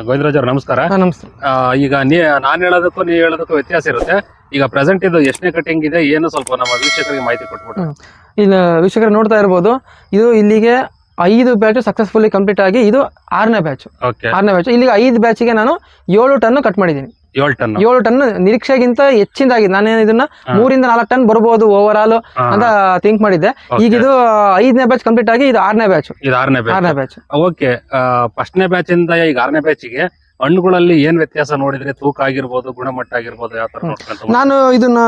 ಗೋವಿಂದರಾಜ್ ಅವ್ರ ನಮಸ್ಕಾರ. ಹಾ ನಮಸ್ತೆ. ಆ, ಈಗ ನೀ ನಾನ್ ಹೇಳೋದಕ್ಕೂ ನೀವು ಹೇಳೋದಕ್ಕೂ ವ್ಯತ್ಯಾಸ ಇರುತ್ತೆ. ಈಗ ಪ್ರೆಸೆಂಟ್ ಇದು ಎಷ್ಟನೇ ಕಟಿಂಗ್ ಇದೆ ಏನು ಸ್ವಲ್ಪ ನಮ್ಮ ವೀಕ್ಷಕರಿಗೆ ಮಾಹಿತಿ ಕೊಟ್ಬಿಟ್ಟು ಹ್ಮ್. ಇಲ್ಲಿ ವೀಕ್ಷಕರು ನೋಡ್ತಾ ಇರ್ಬೋದು ಇದು ಇಲ್ಲಿಗೆ ಐದು ಬ್ಯಾಚ್ ಸಕ್ಸಸ್ಫುಲ್ಲಿ ಕಂಪ್ಲೀಟ್ ಆಗಿ ಇದು ಆರನೇ ಬ್ಯಾಚ್ ಓಕೆ ಆರನೇ ಬ್ಯಾಚ್ ಇಲ್ಲಿಗೆ ಐದು ಬ್ಯಾಚಿಗೆ ನಾನು ಏಳು ಟನ್ ಕಟ್ ಮಾಡಿದ್ದೀನಿ. ಏಳು ಟನ್. ಏಳು ಟನ್ ನಿರೀಕ್ಷೆಗಿಂತ ಹೆಚ್ಚಿನದಾಗಿದೆ. ನಾನೇನು ಇದನ್ನ. ಮೂರಿಂದ ನಾಲ್ಕು ಟನ್ ಬರಬಹುದು ಓವರ್ ಆಲ್ ಅಂತ ಥಿಂಕ್ ಮಾಡಿದ್ದೆ. ಈಗ ಇದು ಐದನೇ ಬ್ಯಾಚ್ ಕಂಪ್ಲೀಟ್ ಆಗಿ ಇದು ಆರನೇ ಬ್ಯಾಚ್ ಇದು ಆರನೇ ಬ್ಯಾಚ್ ಆರನೇ ಬ್ಯಾಚ್ ಓಕೆ ಫಸ್ಟ್ನೇ ಬ್ಯಾಚ್ ಇಂದ ಈಗ ಆರನೇ ಬ್ಯಾಚಿಗೆ ಹಣ್ಣುಗಳಲ್ಲಿ ಏನ್ ವ್ಯತ್ಯಾಸ ನೋಡಿದ್ರೆ ತೂಕ ಆಗಿರ್ಬೋದು ಗುಣಮಟ್ಟ ಆಗಿರ್ಬೋದು ಯಾವ ತರ ನೋಡ್ಕೊಂತ ನಾನು ಇದನ್ನ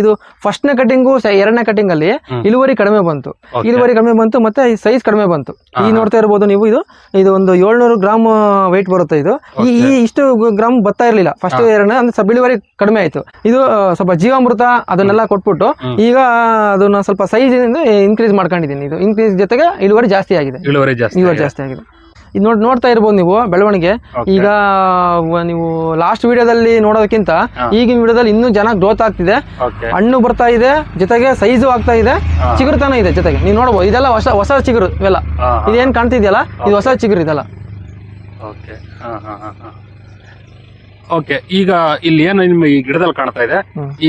ಇದು ಫಸ್ಟ್ನೇ ಕಟಿಂಗು ಎರಡನೇ ಕಟಿಂಗ್ ಅಲ್ಲಿ ಇಳುವರಿ ಕಡಿಮೆ ಬಂತು. ಇಳುವರಿ ಕಡಿಮೆ ಬಂತು ಮತ್ತೆ ಸೈಜ್ ಕಡಿಮೆ ಬಂತು. ಈ ನೋಡ್ತಾ ಇರ್ಬೋದು ನೀವು ಇದು ಇದು ಒಂದು ಏಳ್ನೂರು ಗ್ರಾಮ್ ವೆಯ್ಟ್ ಬರುತ್ತೆ ಇದು. ಈ ಈ ಇಷ್ಟು ಗ್ರಾಮ್ ಬರ್ತಾ ಇರಲಿಲ್ಲ. ಫಸ್ಟ್ ಎರಡನೇ ಅಂದ್ರೆ ಸ್ವಲ್ಪ ಇಳುವರಿ ಕಡಿಮೆ ಆಯ್ತು. ಇದು ಸ್ವಲ್ಪ ಜೀವಾಮೃತ ಅದನ್ನೆಲ್ಲ ಕೊಟ್ಬಿಟ್ಟು ಈಗ ಅದನ್ನ ಸ್ವಲ್ಪ ಸೈಜ್ ಇನ್ಕ್ರೀಸ್ ಮಾಡ್ಕೊಂಡಿದ್ದೀನಿ. ಇದು ಇನ್ಕ್ರೀಸ್ ಜೊತೆಗೆ ಇಳುವರಿ ಜಾಸ್ತಿ ಆಗಿದೆ. ಇಳುವರಿ ಜಾಸ್ತಿ ಆಗಿದೆ. ಇದು ನೋಡಿ ನೋಡ್ತಾ ಇರ್ಬೋದು ನೀವು ಬೆಳವಣಿಗೆ. ಈಗ ನೀವು ಲಾಸ್ಟ್ ವಿಡಿಯೋದಲ್ಲಿ ನೋಡೋದಕ್ಕಿಂತ ಈಗಿನ ವಿಡಿಯೋದಲ್ಲಿ ಇನ್ನೂ ಜನ ಗ್ರೋತ್ ಆಗ್ತಿದೆ. ಹಣ್ಣು ಬರ್ತಾ ಇದೆ ಜೊತೆಗೆ ಸೈಜು ಆಗ್ತಾ ಇದೆ ಚಿಗುರು ಚಿಗುರುತನ ಇದೆ ಜೊತೆಗೆ. ನೀವು ನೋಡ್ಬೋದು ಇದೆಲ್ಲ ಹೊಸ ಹೊಸ ಚಿಗುರು ಇವೆಲ್ಲ. ಇದೇನು ಕಾಣ್ತಿದೆಯಲ್ಲ ಇದೇನ್ ಕಾಣ್ತಿದ್ಯಲ್ಲ? ಇದು ಹೊಸ ಚಿಗುರು ಇದೆಲ್ಲ. ಓಕೆ ಈಗ ಇಲ್ಲಿ ಏನು ನಿಮ್ಮ ಈ ಗಿಡದಲ್ಲಿ ಕಾಣ್ತಾ ಇದೆ?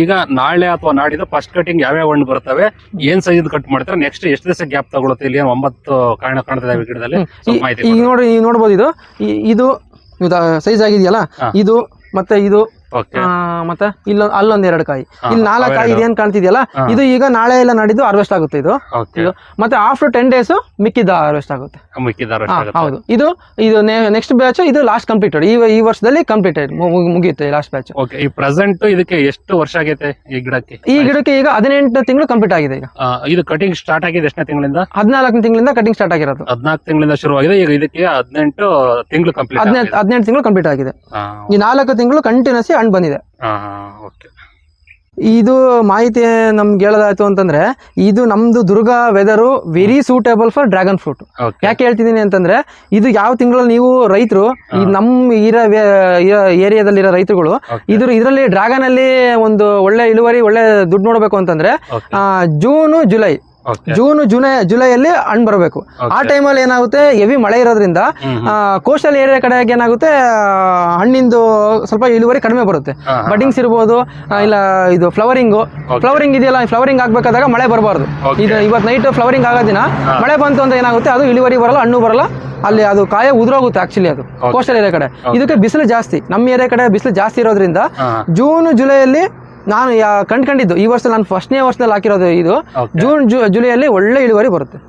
ಈಗ ನಾಳೆ ಅಥವಾ ನಾಡಿದ್ದು ಫಸ್ಟ್ ಕಟಿಂಗ್ ಯಾವ್ಯಾವ ಹಣ್ಣು ಬರ್ತವೆ? ಏನ್ ಸೈಜ್ ಕಟ್ ಮಾಡ್ತಾರೆ? ನೆಕ್ಸ್ಟ್ ಎಷ್ಟು ದಿವಸ ಗ್ಯಾಪ್ ತಗೊಳುತ್ತೆ? ಇಲ್ಲಿ ಒಂಬತ್ತು ಕಾರಣ ಕಾಣ್ತಾ ಇದಾವೆ ಗಿಡದಲ್ಲಿ? ಮಾಹಿತಿ ಈಗ ನೋಡಿ ನೋಡ್ಬೋದು ಇದು. ಇದು ಸೈಜ್ ಆಗಿದೆಯಲ್ಲ? ಇದು ಮತ್ತೆ ಇದು ಮತ್ತೆ ಇಲ್ಲ ಅಲ್ಲೊಂದ್ ಎರಡು ಕಾಯಿ. ಇಲ್ಲಿ ನಾಲ್ಕು ಕಾಯಿ. ಇದೇನ್ ಕಾಣ್ತಿದ್ಯಲ್ಲ? ಇದು ಈಗ ನಾಳೆ ಎಲ್ಲ ನಾಡಿದ್ದು ಹಾರ್ವೆಸ್ಟ್ ಆಗುತ್ತೆ ಇದು. ಮತ್ತೆ ಆಫ್ಟರ್ ಟೆನ್ ಡೇಸ್ ಮಿಕ್ಕಿದ ಹಾರ್ವೆಸ್ಟ್ ಆಗುತ್ತೆ. ಹೌದು. ಇದು ಇದು ನೆಕ್ಸ್ಟ್ ಬ್ಯಾಚ್ ಇದು ಲಾಸ್ಟ್ ಕಂಪ್ಲೀಟೆಡ್ ಈ ಈ ವರ್ಷದಲ್ಲಿ ಕಂಪ್ಲೀಟೆಡ್ ಮುಗಿಯುತ್ತೆ ಲಾಸ್ಟ್ ಬ್ಯಾಚ್ ಓಕೆ ಈ ಪ್ರೆಸೆಂಟ್ ಇದಕ್ಕೆ ಎಷ್ಟು ವರ್ಷ ಆಗೈತೆ ಈ ಗಿಡಕ್ಕೆ? ಈ ಗಿಡಕ್ಕೆ ಈಗ ಹದಿನೆಂಟು ತಿಂಗಳು ಕಂಪ್ಲೀಟ್ ಆಗಿದೆ ಈಗ. ಇದು ಕಟಿಂಗ್ ಸ್ಟಾರ್ಟ್ ಆಗಿದೆ ಎಷ್ಟನೇ ತಿಂಗಳಿಂದ? ಹದಿನಾಲ್ಕು ತಿಂಗಳಿಂದ ಕಟಿಂಗ್ ಸ್ಟಾರ್ಟ್ ಆಗಿರೋದು. ಹದಿನಾಲ್ಕು ತಿಂಗಳಿಂದ ಶುರುವಾಗಿದೆ ಈಗ ಇದಕ್ಕೆ ಹದಿನೆಂಟು ತಿಂಗಳು ಕಂಪ್ಲೀಟ್ ಹದಿನೆಂಟು ತಿಂಗಳು ಕಂಪ್ಲೀಟ್ ಆಗಿದೆ. ಈ ನಾಲ್ಕು ತಿಂಗಳು ಕಂಟಿನ್ಯೂಸ್ ಹಣ್ಣು ಬಂದಿದೆ. ಓಕೆ. ಇದು ಮಾಹಿತಿ ನಮ್ಗೆ ಹೇಳೋದಾಯ್ತು ಅಂತಂದ್ರೆ ಇದು ನಮ್ದು Durga weather very suitable for dragon fruit ಯಾಕೆ ಹೇಳ್ತಿದ್ದೀನಿ ಅಂತಂದ್ರೆ ಇದು ಯಾವ ತಿಂಗಳಲ್ಲಿ ನೀವು ರೈತರು ಈ ನಮ್ಮ ಇರೋ ಏರಿಯಾದಲ್ಲಿರೋ ರೈತರುಗಳು ಇದ್ರ ಇದರಲ್ಲಿ ಡ್ರ್ಯಾಗನ್ ಅಲ್ಲಿ ಒಂದು ಒಳ್ಳೆ ಇಳುವರಿ ಒಳ್ಳೆ ದುಡ್ಡು ನೋಡಬೇಕು ಅಂತಂದ್ರೆ ಜೂನು ಜುಲೈ ಜೂನ್ ಜುಲೈ ಜುಲೈಯಲ್ಲಿ ಹಣ್ಣು ಬರಬೇಕು. ಆ. ಟೈಮಲ್ಲಿ ಏನಾಗುತ್ತೆ? ಹೆವಿ ಮಳೆ ಇರೋದ್ರಿಂದ. ಕೋಸ್ಟಲ್ ಏರಿಯಾ ಕಡೆಗೆ ಏನಾಗುತ್ತೆ? ಹಣ್ಣಿಂದು ಸ್ವಲ್ಪ ಇಳುವರಿ ಕಡಿಮೆ ಬರುತ್ತೆ. ಬಡ್ಡಿಂಗ್ಸ್ ಇರ್ಬೋದು ಇಲ್ಲ ಇದು ಫ್ಲವರಿಂಗು ಫ್ಲವರಿಂಗ್ ಇದೆಯಲ್ಲ ಫ್ಲವರಿಂಗ್ ಆಗ್ಬೇಕಾದಾಗ ಮಳೆ ಬರಬಾರ್ದು. ಇದು ಇವತ್ತು ನೈಟ್ ಫ್ಲವರಿಂಗ್ ಆಗೋ ದಿನ ಮಳೆ ಬಂತು ಅಂತ ಏನಾಗುತ್ತೆ? ಅದು ಇಳುವರಿ ಬರಲ್ಲ ಹಣ್ಣು ಬರಲ್ಲ. ಅಲ್ಲಿ ಅದು ಕಾಯ ಉದುರೋಗುತ್ತೆ ಆಕ್ಚುಲಿ ಅದು. ಕೋಸ್ಟಲ್ ಏರಿಯಾ ಕಡೆ. ಇದಕ್ಕೆ ಬಿಸಿಲು ಜಾಸ್ತಿ. ನಮ್ಮ ಏರಿಯಾ ಕಡೆ ಬಿಸಿಲು ಜಾಸ್ತಿ ಇರೋದ್ರಿಂದ ಜೂನ್ ಜುಲೈಯಲ್ಲಿ ನಾನು ಕಂಡ್ಕೊಂಡಿದ್ದು ಈ ವರ್ಷ ನಾನು ಫಸ್ಟ್ನೇ ವರ್ಷದಲ್ಲಿ ಹಾಕಿರೋದು ಇದು. ಜೂನ್ ಜುಲೈಯಲ್ಲಿ ಒಳ್ಳೆ ಇಳುವರಿ ಬರುತ್ತೆ.